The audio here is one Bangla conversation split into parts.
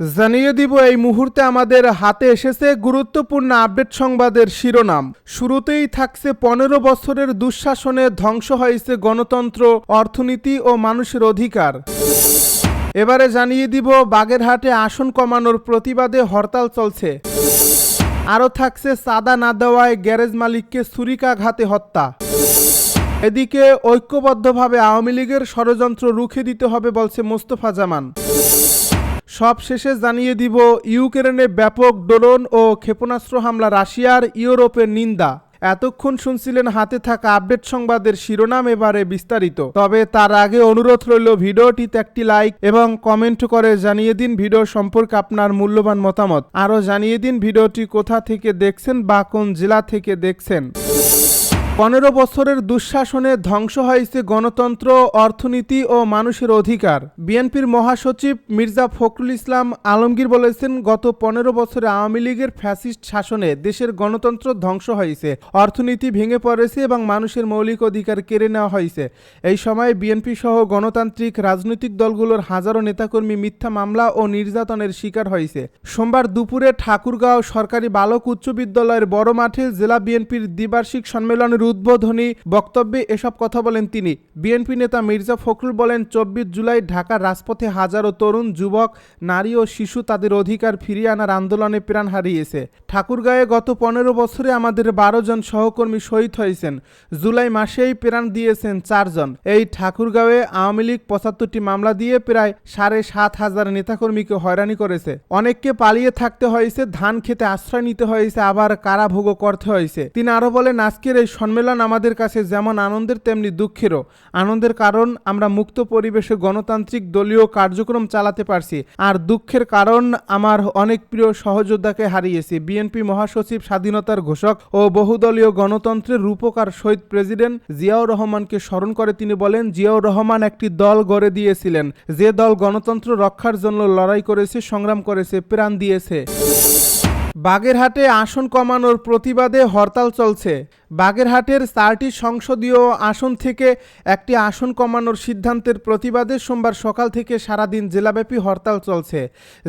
জানিয়ে দিব, এই মুহূর্তে আমাদের হাতে এসেছে গুরুত্বপূর্ণ আপডেট সংবাদের শিরোনাম। শুরুতেই থাকছে পনেরো বছরের দুঃশাসনে ধ্বংস হয়েছে গণতন্ত্র, অর্থনীতি ও মানুষের অধিকার। এবারে জানিয়ে দিব, বাগেরহাটে আসন কমানোর প্রতিবাদে হরতাল চলছে। আরও থাকছে চাঁদা না দেওয়ায় গ্যারেজ মালিককে ছুরিকাঘাতে হত্যা। এদিকে ঐক্যবদ্ধভাবে আওয়ামী লীগের ষড়যন্ত্র রুখে দিতে হবে বলছে মোস্তফা জামান। সব শেষে জানিয়ে দিব, ইউক্রেনে ব্যাপক ড্রোন ও ক্ষেপণাস্ত্র হামলা রাশিয়ার ইউরোপের নিন্দা। এতক্ষণ শুনছিলেন হাতে থাকা আপডেট সংবাদের শিরোনাম এবারে বিস্তারিত। তবে তার আগে অনুরোধ রইল ভিডিওটিতে একটি লাইক এবং কমেন্ট করে জানিয়ে দিন ভিডিও সম্পর্কে আপনার মূল্যবান মতামত। আরও জানিয়ে দিন ভিডিওটি কোথা থেকে দেখছেন বা কোন জেলা থেকে দেখছেন। পনেরো বছরের দুঃশাসনে ধ্বংস হয়েছে গণতন্ত্র, অর্থনীতি ও মানুষের অধিকার। বিএনপির মহাসচিব মির্জা ফখরুল ইসলাম আলমগীর বলেছেন, গত পনেরো বছরে আওয়ামী লীগের ফ্যাসিস্ট শাসনে দেশের গণতন্ত্র ধ্বংস হয়েছে। অর্থনীতি ভেঙে পড়েছে এবং মানুষের মৌলিক অধিকার কেড়ে নেওয়া হয়েছে। এই সময় বিএনপি সহ গণতান্ত্রিক রাজনৈতিক দলগুলোর হাজারো নেতাকর্মী মিথ্যা মামলা ও নির্যাতনের শিকার হয়েছে। সোমবার দুপুরে ঠাকুরগাঁও সরকারি বালক উচ্চ বিদ্যালয়ের বড় মাঠে জেলা বিএনপির দ্বিবার্ষিক সম্মেলনের উদ্বোধনী বক্তব্যে এসব কথা বলেন তিনি। বিএনপি নেতা মির্জা ফখরুল বলেন, চব্বিশ জুলাই ঢাকার রাজপথে হাজারো তরুণ, যুবক, নারী ও শিশু তাদের অধিকার ফিরিয়ে আনার আন্দোলনে প্রাণ হারিয়েছে। ঠাকুরগাঁয়ে গত পনেরো বছরে আমাদের বারো জন সহকর্মী শহীদ হয়েছেন। জুলাই মাসেই প্রাণ দিয়েছেন চারজন এই ঠাকুরগাঁয়ে আওয়ামী লীগ পঁচাত্তরটি মামলা দিয়ে প্রায় সাড়ে সাত হাজার নেতাকর্মীকে হয়রানি করেছে। অনেককে পালিয়ে থাকতে হয়েছে, ধান খেতে আশ্রয় নিতে হয়েছে, আবার কারাভোগও করতে হয়েছে। তিনি আরও বলেন, আজকের এই সম্মেলন আমাদের কাছে যেমন আনন্দের, তেমনি দুঃখেরও। আনন্দের কারণ আমরা মুক্ত পরিবেশে গণতান্ত্রিক দলীয় কার্যক্রম চালাতে পারছি। আর দুঃখের কারণ আমার অনেক প্রিয় সহযোদ্ধাকে হারিয়েছি। বিএনপি মহাসচিব, স্বাধীনতার ঘোষক ও বহুদলীয় গণতন্ত্রের রূপকার শহীদ প্রেসিডেন্ট জিয়াউর রহমানকে স্মরণ করে তিনি বলেন, জিয়াউর রহমান একটি দল গড়ে দিয়েছিলেন। যে দল গণতন্ত্র রক্ষার জন্য লড়াই করেছে, সংগ্রাম করেছে, প্রাণ দিয়েছে। বাগেরহাটে আসন কমানোর প্রতিবাদে হরতাল চলছে। বাগেরহাটের চারটি সংসদীয় আসন থেকে একটি আসন কমানোর সিদ্ধান্তের প্রতিবাদে সোমবার সকাল থেকে সারাদিন জেলাব্যাপী হরতাল চলছে।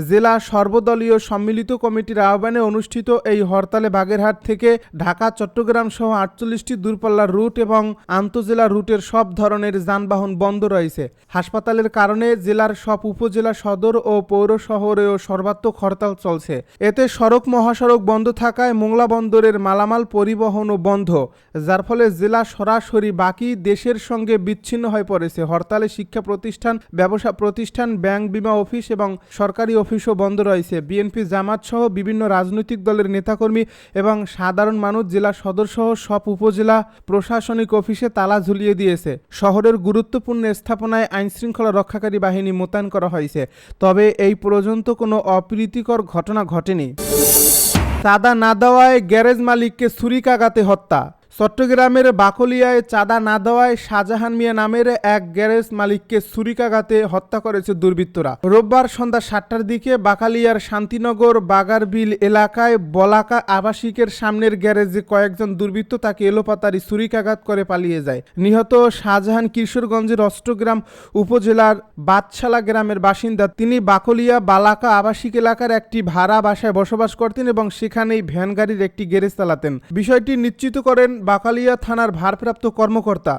জেলা সর্বদলীয় সম্মিলিত কমিটির আহ্বানে অনুষ্ঠিত এই হরতালে বাগেরহাট থেকে ঢাকা, চট্টগ্রাম সহ আটচল্লিশটি দূরপাল্লার রুট এবং আন্তজেলা রুটের সব ধরনের যানবাহন বন্ধ রয়েছে। হাসপাতালের কারণে জেলার সব উপজেলা সদর ও পৌর শহরেও সর্বাত্মক হরতাল চলছে। এতে সড়ক মহাসড়ক বন্ধ থাকায় মোংলা বন্দরের মালামাল পরিবহনও বন্ধ, যার ফলে জেলা সরাসরি বাকি দেশের সঙ্গে বিচ্ছিন্ন হয়ে পড়েছে। হরতালে শিক্ষা প্রতিষ্ঠান, ব্যবসা প্রতিষ্ঠান, ব্যাংক বিমা অফিস এবং সরকারি অফিসও বন্ধ রয়েছে। বিএনপি জামাত সহ বিভিন্ন রাজনৈতিক দলের নেতাকর্মী এবং সাধারণ মানুষ জেলা সদর সহ সব উপজেলা প্রশাসনিক অফিসে তালা ঝুলিয়ে দিয়েছে। শহরের গুরুত্বপূর্ণ স্থাপনায় আইনশৃঙ্খলা রক্ষাকারী বাহিনী মোতায়েন করা হয়েছে। তবে এই পর্যন্ত কোনো অপ্রীতিকর ঘটনা ঘটেনি। চাঁদা না দেওয়ায় গ্যারেজ মালিককে ছুরিকাঘাতে হত্যা। চট্টগ্রামের বাকলিয়ায় চাঁদা না দেওয়ায় শাহজাহান মিয়া নামের এক গ্যারেজ মালিককে ছুরিকাঘাতে হত্যা করেছে দুর্বৃত্তরা। রোববার সন্ধ্যা সাতটার দিকে বাকালিয়ার শান্তিনগর বাগারবিল এলাকায় বলাকা আবাসিকের সামনের গ্যারেজে কয়েকজন দুর্বৃত্ত তাকে এলোপাতারি ছুরিকাঘাত করে পালিয়ে যায়। নিহত শাহজাহান কিশোরগঞ্জের অষ্টগ্রাম উপজেলার বাদশালা গ্রামের বাসিন্দা। তিনি বাকলিয়া বালাকা আবাসিক এলাকার একটি ভাড়া বাসায় বসবাস করতেন এবং সেখানেই ভ্যান গাড়ির একটি গ্যারেজ চালাতেন। বিষয়টি নিশ্চিত করেন বাকালিয়া থানার ভারপ্রাপ্ত কর্মকর্তা।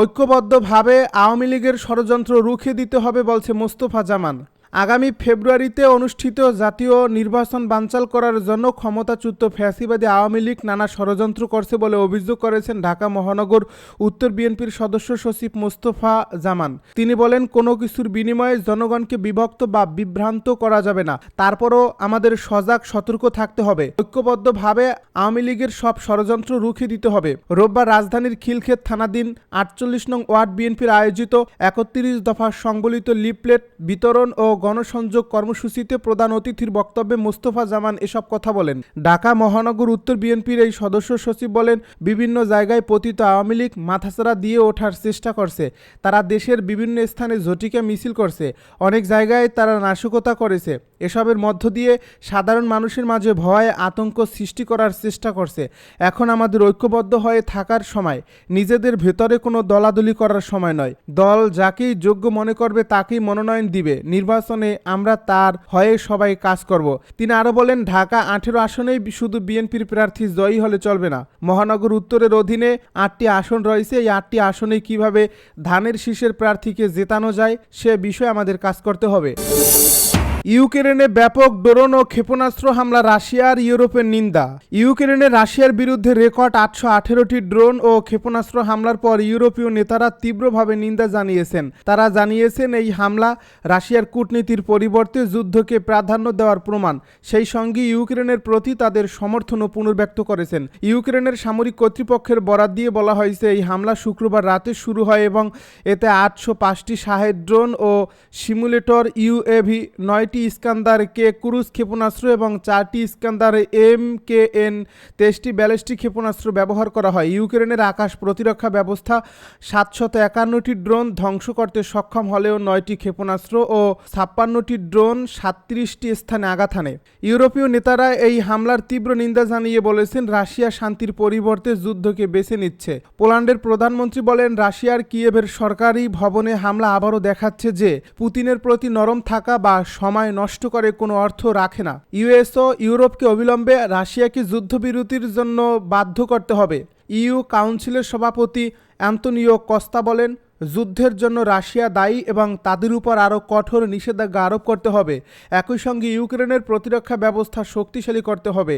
ঐক্যবদ্ধভাবে আওয়ামী লীগের ষড়যন্ত্র রুখে দিতে হবে বলছে মোস্তফা জামান। আগামী ফেব্রুয়ারিতে অনুষ্ঠিত জাতীয় নির্বাচন বানচাল করার জন্য ক্ষমতাচ্যুত ফ্যাসিবাদী আওয়ামী লীগ নানা ষড়যন্ত্র করছে বলে অভিযোগ করেছেন ঢাকা মহানগর উত্তর বিএনপির সদস্য সচিব মোস্তফা জামান। তিনি বলেন, কোনো কিছুর বিনিময়ে জনগণকে বিভক্ত বা বিভ্রান্ত করা যাবে না। তারপরও আমাদের সজাগ, সতর্ক থাকতে হবে। ঐক্যবদ্ধভাবে আওয়ামী লীগের সব ষড়যন্ত্র রুখে দিতে হবে। রোববার রাজধানীর খিলক্ষেত থানাধীন আটচল্লিশ নং ওয়ার্ড বিএনপির আয়োজিত একত্রিশ দফা সংবলিত লিফলেট বিতরণ ও গণসংযোগ কর্মসূচিতে প্রধান অতিথির বক্তব্যে মোস্তফা জামান এসব কথা বলেন। ঢাকা মহানগর উত্তর বিএনপির এই সদস্য সচিব বলেন, বিভিন্ন জায়গায় পতিত আওয়ামী লীগ মাথাছাড়া দিয়ে ওঠার চেষ্টা করছে। তারা দেশের বিভিন্ন স্থানে ঝটিকা মিছিল করছে। অনেক জায়গায় তারা নাশকতা করেছে। এসবের মধ্য দিয়ে সাধারণ মানুষের মাঝে ভয়, আতঙ্ক সৃষ্টি করার চেষ্টা করছে। এখন আমাদের ঐক্যবদ্ধ হয়ে থাকার সময়। নিজেদের ভেতরে কোনো দলাদলি করার সময় নয়। দল যাকেই যোগ্য মনে করবে তাকেই মনোনয়ন দিবে। নির্বাচন নির্বাচনে আমরা তার হয়ে সবাই কাজ করব। তিনি আরও বলেন, ঢাকা আঠেরো আসনেই শুধু বিএনপির প্রার্থী জয়ী হলে চলবে না। মহানগর উত্তরের অধীনে আটটি আসন রয়েছে। এই আটটি আসনে কীভাবে ধানের শীষের প্রার্থীকে জেতানো যায়, সে বিষয়ে আমাদের কাজ করতে হবে। ইউক্রেনে ব্যাপক ড্রোন ও ক্ষেপণাস্ত্র হামলা রাশিয়ার ইউরোপের নিন্দা। ইউক্রেনে রাশিয়ার বিরুদ্ধে রেকর্ড আটশো আঠেরোটি ড্রোন ও ক্ষেপণাস্ত্র হামলার পর ইউরোপীয় নেতারা তীব্রভাবে নিন্দা জানিয়েছেন। তারা জানিয়েছেন, এই হামলা রাশিয়ার কূটনীতির পরিবর্তে যুদ্ধকে প্রাধান্য দেওয়ার প্রমাণ। সেই সঙ্গে ইউক্রেনের প্রতি তাদের সমর্থনও পুনর্ব্যক্ত করেছেন। ইউক্রেনের সামরিক কর্তৃপক্ষের বরাত দিয়ে বলা হয়েছে, এই হামলা শুক্রবার রাতে শুরু হয় এবং এতে আটশো পাঁচটি শাহেদ ড্রোন ও সিমুলেটর ইউএভি নয়টি ইস্কান্দার কে ক্রুজ ক্ষেপণাস্ত্র এবং চারটি ইস্কান্দার এম কে এন তেইশটি ব্যালিস্টিক ক্ষেপণাস্ত্র ব্যবহার করা হয়। ইউক্রেনের আকাশ প্রতিরক্ষা ব্যবস্থা সাতশত একান্নটি ড্রোন ধ্বংস করতে সক্ষম হলেও নয়টি ক্ষেপণাস্ত্র ও ছাপ্পান্নটি ড্রোন সাতত্রিশটি স্থানে আঘাত হানে। ইউরোপীয় নেতারা এই হামলার তীব্র নিন্দা জানিয়ে বলেছেন, রাশিয়া শান্তির পরিবর্তে যুদ্ধকে বেছে নিচ্ছে। পোল্যান্ডের প্রধানমন্ত্রী বলেন, রাশিয়ার কিয়েভের সরকারি ভবনে হামলা আবারও দেখাচ্ছে যে, পুতিনের প্রতি নরম থাকা বা সময় নষ্ট করে কোনো অর্থ রাখে না। ইউএসও ইউরোপকে অবিলম্বে রাশিয়াকে যুদ্ধবিরতির জন্য বাধ্য করতে হবে। ইউ কাউন্সিলের সভাপতি অ্যান্তনিও কস্তা বলেন, যুদ্ধের জন্য রাশিয়া দায়ী এবং তাদের উপর আরও কঠোর নিষেধাজ্ঞা আরোপ করতে হবে। একই সঙ্গে ইউক্রেনের প্রতিরক্ষা ব্যবস্থা শক্তিশালী করতে হবে।